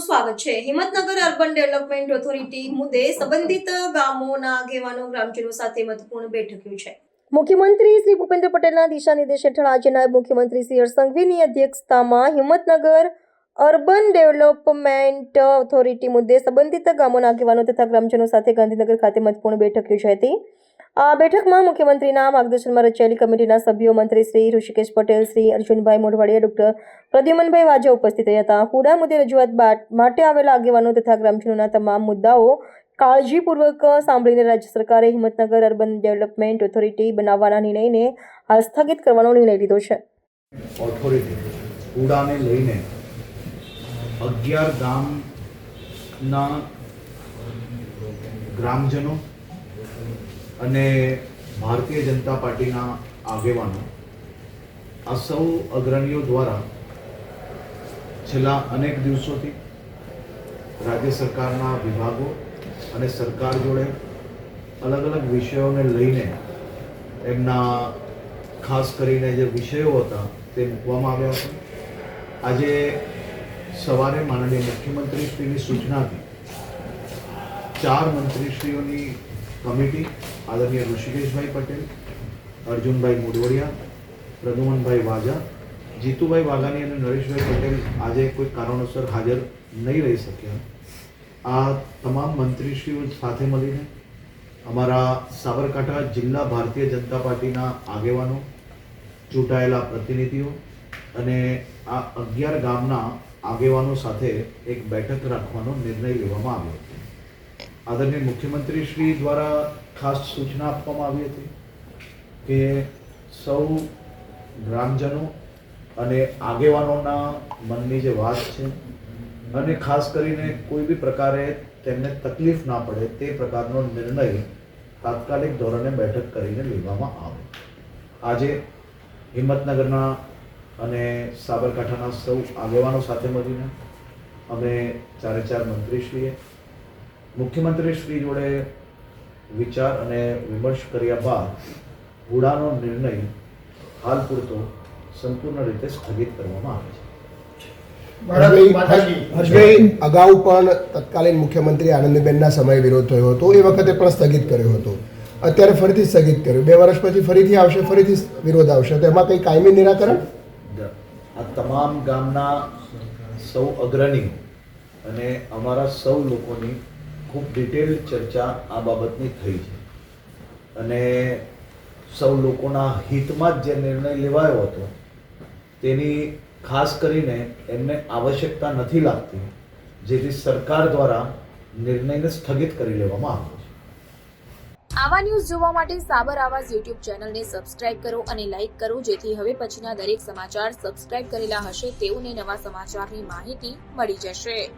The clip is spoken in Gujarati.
સ્વાગત છે. હિંમતનગર અર્બન ડેવલપમેન્ટ ઓથોરિટી મુદ્દે સંબંધિત ગામોના આગેવાનો, ગ્રામજનો સાથે મહત્વપૂર્ણ બેઠક યોજાઈ મુખ્યમંત્રી શ્રી ભૂપેન્દ્ર પટેલના દિશા નિર્દેશ હેઠળ આજે નાયબ મુખ્યમંત્રી શ્રી હર્ષ સંઘવીની અધ્યક્ષતામાં હિંમતનગર અર્બન ડેવલપમેન્ટ ઓથોરિટી મુદ્દે સંબંધિત ગામોના આગેવાનો તથા ગ્રામજનો સાથે ગાંધીનગર ખાતે મહત્વપૂર્ણ બેઠક યોજાઈ હતી. આ બેઠકમાં મુખ્યમંત્રીના માર્ગદર્શનમાં રચાયેલી કમિટીના સભ્યો મંત્રી શ્રી ઋષિકેશ પટેલ, શ્રી અર્જુનભાઈ મોઢવાડિયા, ડોક્ટર પ્રદ્યુમનભાઈ વાજા ઉપસ્થિત રહ્યા હતા. હુડા મુદ્દે રજૂઆત માટે આવેલા આગેવાનો તથા ગ્રામજનોના તમામ મુદ્દાઓ કાળજીપૂર્વક સાંભળીને રાજ્ય સરકારે હિંમતનગર અર્બન ડેવલપમેન્ટ ઓથોરિટી બનાવવાના નિર્ણયને હાલ સ્થગિત કરવાનો નિર્ણય લીધો છે. ઓથોરિટી લઈને ગામના ગ્રામજનો અને ભારતીય જનતા પાર્ટીના આગેવાનો આ સૌ અગ્રણીઓ દ્વારા છેલ્લા અનેક દિવસોથી રાજ્ય સરકારના વિભાગો અને સરકાર જોડે અલગ અલગ વિષયોને લઈને એમના ખાસ કરીને જે વિષયો હતા તે મૂકવામાં આવ્યા હતા આજે સવારે માનનીય મુખ્યમંત્રીશ્રીની સૂચનાથી ચાર મંત્રીશ્રીઓની કમિટી, આદરણીય ઋષિકેશભાઈ પટેલ, અર્જુનભાઈ મુડવડિયા પ્રદુમનભાઈ વાજા, જીતુભાઈ વાઘાણી અને નરેશભાઈ પટેલ આજે કોઈ કારણોસર હાજર નહીં રહી શક્યા. આ તમામ મંત્રીશ્રીઓ સાથે મળીને અમારા સાબરકાંઠા જિલ્લા ભારતીય જનતા પાર્ટીના આગેવાનો, ચૂંટાયેલા પ્રતિનિધિઓ અને આ અગિયાર ગામના આગેવાનો સાથે એક બેઠક રાખવાનો નિર્ણય લેવામાં આવ્યો હતો. આદરણીય મુખ્યમંત્રી શ્રી દ્વારા ખાસ સૂચના આપવામાં આવી હતી કે સૌ ગ્રામજનો અને આગેવાનોના મનની જે વાત છે અને ખાસ કરીને કોઈ બી પ્રકારે તેમને તકલીફ ના પડે તે પ્રકારનો નિર્ણય તાત્કાલિક ધોરણે બેઠક કરીને લેવામાં આવે. આજે હિંમતનગરના અને સાબરકાંઠાના સૌ આગેવાનો સાથે મળીને અમે ચારે ચાર મંત્રીશ્રીએ મુખ્યમંત્રીશ્રી જોડે વિચાર અને વિમર્શ કર્યા બાદ હુડાનો નિર્ણય હાલ પૂરતો સંપૂર્ણ રીતે સ્થગિત કરવામાં આવે છે. હર્ષભાઈ અગાઉ પણ તત્કાલીન મુખ્યમંત્રી આનંદીબેનના સમય વિરોધ થયો હતો એ વખતે પણ સ્થગિત કર્યો હતો. અત્યારે ફરીથી સ્થગિત કર્યું. બે વર્ષ પછી ફરીથી આવશે ફરીથી વિરોધ આવશે. તો એમાં કંઈ કાયમી નિરાકરણ? આ તમામ ગામના સૌ અગ્રણી અને અમારા સૌ લોકોની ખૂબ ડિટેલ ચર્ચા આ બાબતની થઈ છે. અને સૌ લોકોના હિતમાં જ જે નિર્ણય લેવાયો હતો, તેની ખાસ કરીને એમને આવશ્યકતા નથી લાગતી જેથી સરકાર દ્વારા નિર્ણયને સ્થગિત કરી લેવામાં આવ્યો છે. આવા ન્યૂઝ જોવા માટે સાબર આવાજ યુટ્યુબ ચેનલને સબસ્ક્રાઇબ કરો અને લાઇક કરો જેથી હવે પછીના દરેક સમાચાર સબસ્ક્રાઇબ કરેલા હશે તેઓને નવા સમાચારની માહિતી મળી જશે.